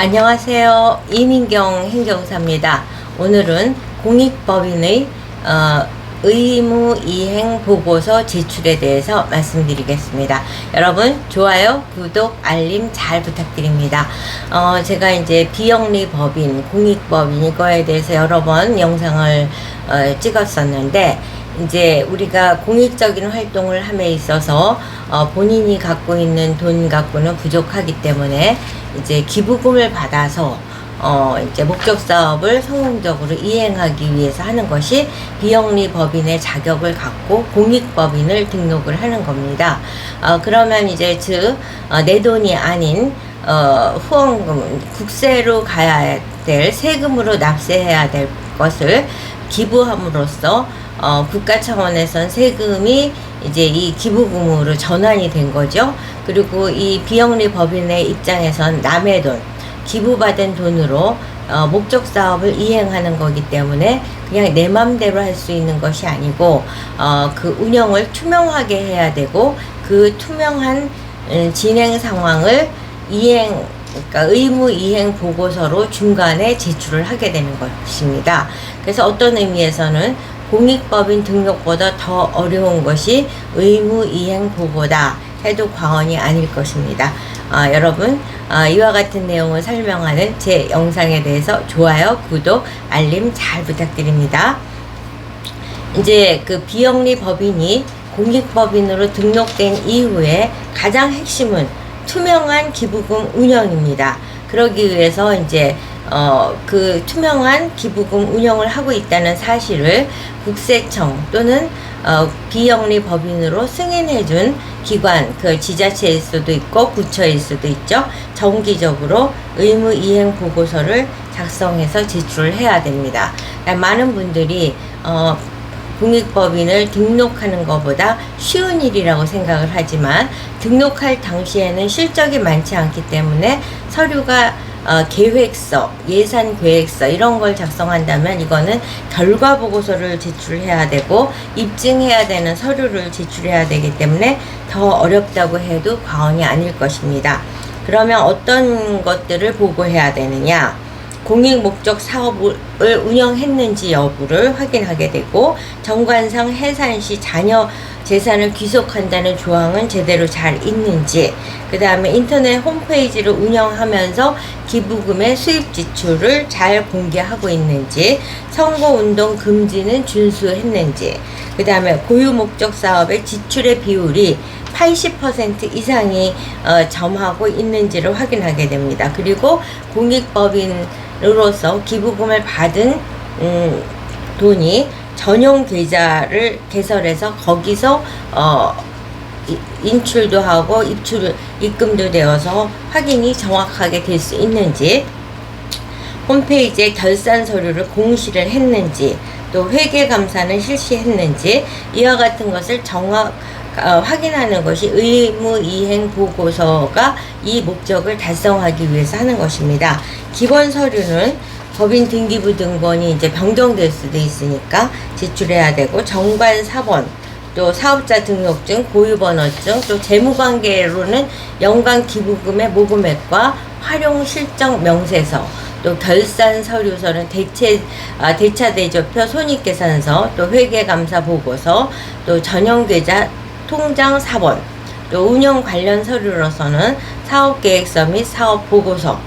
안녕하세요. 이민경 행정사입니다. 오늘은 공익법인의 어, 의무 이행 보고서 제출에 대해서 말씀드리겠습니다. 여러분 좋아요, 구독, 알림 잘 부탁드립니다. 어, 제가 이제 비영리 법인, 공익법인 이거에 대해서 여러 번 영상을 어, 찍었었는데 이제 우리가 공익적인 활동을 함에 있어서 어, 본인이 갖고 있는 돈 갖고는 부족하기 때문에 이제 기부금을 받아서 어, 이제 목적 사업을 성공적으로 이행하기 위해서 하는 것이 비영리 법인의 자격을 갖고 공익법인을 등록을 하는 겁니다. 어, 그러면 이제 즉, 어, 내 돈이 아닌 어, 후원금, 국세로 가야 될 세금으로 납세해야 될 것을 기부함으로써 어, 국가 차원에선 세금이 이제 이 기부금으로 전환이 된 거죠. 그리고 이 비영리 법인의 입장에선 남의 돈, 기부받은 돈으로 어, 목적 사업을 이행하는 거기 때문에 그냥 내 맘대로 할 수 있는 것이 아니고 어, 그 운영을 투명하게 해야 되고 그 투명한 음, 진행 상황을 이행 그러니까 의무 이행 보고서로 중간에 제출을 하게 되는 것입니다. 그래서 어떤 의미에서는 공익법인 등록보다 더 어려운 것이 의무 이행 보고다 해도 과언이 아닐 것입니다. 아, 여러분 아, 이와 같은 내용을 설명하는 제 영상에 대해서 좋아요, 구독, 알림 잘 부탁드립니다. 이제 그 비영리 법인이 공익법인으로 등록된 이후에 가장 핵심은 투명한 기부금 운영입니다. 그러기 위해서 이제 어, 그 투명한 기부금 운영을 하고 있다는 사실을 국세청 또는 어, 비영리 법인으로 승인해준 기관, 그 지자체일 수도 있고 부처일 수도 있죠. 정기적으로 의무 이행 보고서를 작성해서 제출을 해야 됩니다. 그러니까 많은 분들이 어, 공익법인을 등록하는 것보다 쉬운 일이라고 생각을 하지만 등록할 당시에는 실적이 많지 않기 때문에 서류가 어, 계획서, 예산 계획서 이런 걸 작성한다면 이거는 결과 보고서를 제출해야 되고 입증해야 되는 서류를 제출해야 되기 때문에 더 어렵다고 해도 과언이 아닐 것입니다. 그러면 어떤 것들을 보고해야 되느냐? 공익 목적 사업을 운영했는지 여부를 확인하게 되고 정관상 해산 시 자녀 재산을 귀속한다는 조항은 제대로 잘 있는지 그 다음에 인터넷 홈페이지를 운영하면서 기부금의 수입 지출을 잘 공개하고 있는지 선거운동 금지는 준수했는지 그 다음에 고유 목적 사업의 지출의 비율이 80% 이상이 어, 점하고 있는지를 확인하게 됩니다. 그리고 공익법인으로서 기부금을 받은 음, 돈이 전용 계좌를 개설해서 거기서 어, 이- 인출도 하고 입출 입금도 되어서 확인이 정확하게 될 수 있는지 홈페이지에 결산 서류를 공시를 했는지 또 회계 감사는 실시했는지 이와 같은 것을 정확 어, 확인하는 것이 의무 이행 보고서가 이 목적을 달성하기 위해서 하는 것입니다. 기본 서류는 법인 등기부 등본이 이제 변경될 수도 있으니까 제출해야 되고 정관 사본 또 사업자 등록증, 고유번호증, 또 재무관계로는 연간 기부금의 모금액과 활용 실적 명세서, 또 결산 서류서는 대체 아, 대차 대조표, 손익계산서, 또 회계감사 보고서, 또 전용계좌 통장 사본, 또 운영 관련 서류로서는 사업계획서 및 사업 보고서,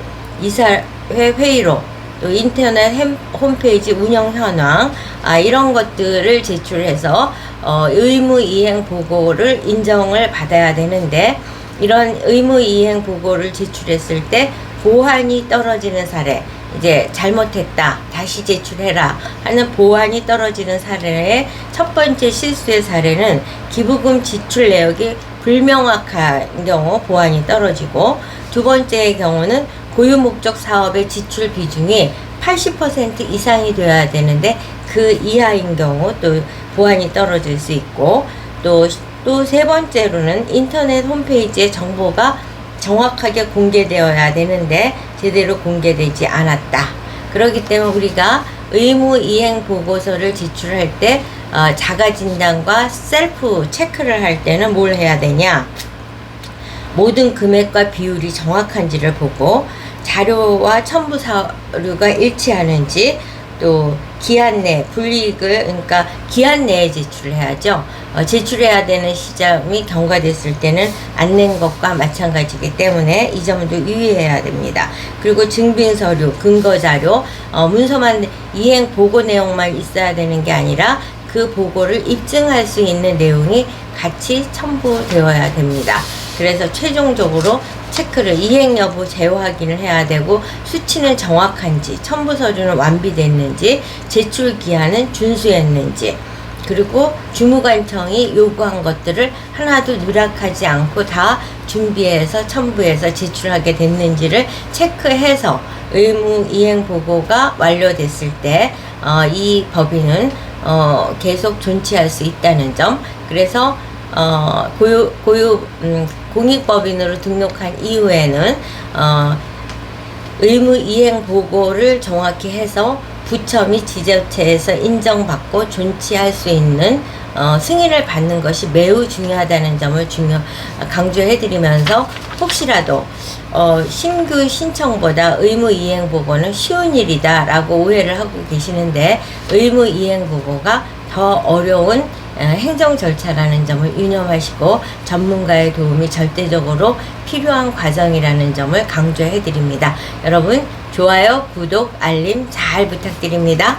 이사회 회의록, 또 인터넷 햄- 홈페이지 운영 현황 아, 이런 것들을 제출해서 어, 의무 이행 보고를 인정을 받아야 되는데 이런 의무 이행 보고를 제출했을 때 보안이 떨어지는 사례 이제 잘못했다 다시 제출해라 하는 보안이 떨어지는 사례의 첫 번째 실수의 사례는 기부금 지출 내역이 불명확한 경우 보안이 떨어지고 두 번째의 경우는 고유 목적 사업의 지출 비중이 80% 이상이 되어야 되는데 그 이하인 경우 또 보안이 떨어질 수 있고 또 또 세 번째로는 인터넷 홈페이지에 정보가 정확하게 공개되어야 되는데 제대로 공개되지 않았다. 그렇기 때문에 우리가 의무 이행 보고서를 제출할 때 어, 자가 진단과 셀프 체크를 할 때는 뭘 해야 되냐? 모든 금액과 비율이 정확한지를 보고 자료와 첨부 서류가 일치하는지 또 기한 내 불이익을 그러니까 기한 내에 제출을 해야죠. 어, 제출해야 되는 시점이 경과됐을 때는 안 낸 것과 마찬가지이기 때문에 이 점도 유의해야 됩니다. 그리고 증빙 서류, 근거 자료, 어, 문서만 이행 보고 내용만 있어야 되는 게 아니라 그 보고를 입증할 수 있는 내용이 같이 첨부되어야 됩니다. 그래서 최종적으로 체크를 이행 여부 재확인을 해야 되고 수치는 정확한지 첨부 서류는 완비됐는지 제출 기한은 준수했는지 그리고 주무관청이 요구한 것들을 하나도 누락하지 않고 다 준비해서 첨부해서 제출하게 됐는지를 체크해서 의무 이행 보고가 완료됐을 때, 어, 이 법인은, 어, 계속 존치할 수 있다는 점. 그래서, 어, 고유, 고유, 음, 공익법인으로 등록한 이후에는, 어, 의무 이행 보고를 정확히 해서 부처 및 지자체에서 인정받고 존치할 수 있는 어, 승인을 받는 것이 매우 중요하다는 점을 중요 강조해 드리면서 혹시라도 어, 신규 신청보다 의무 이행 보고는 쉬운 일이다라고 오해를 하고 계시는데 의무 이행 보고가 더 어려운 어, 행정 절차라는 점을 유념하시고 전문가의 도움이 절대적으로 필요한 과정이라는 점을 강조해 드립니다. 여러분 좋아요, 구독, 알림 잘 부탁드립니다.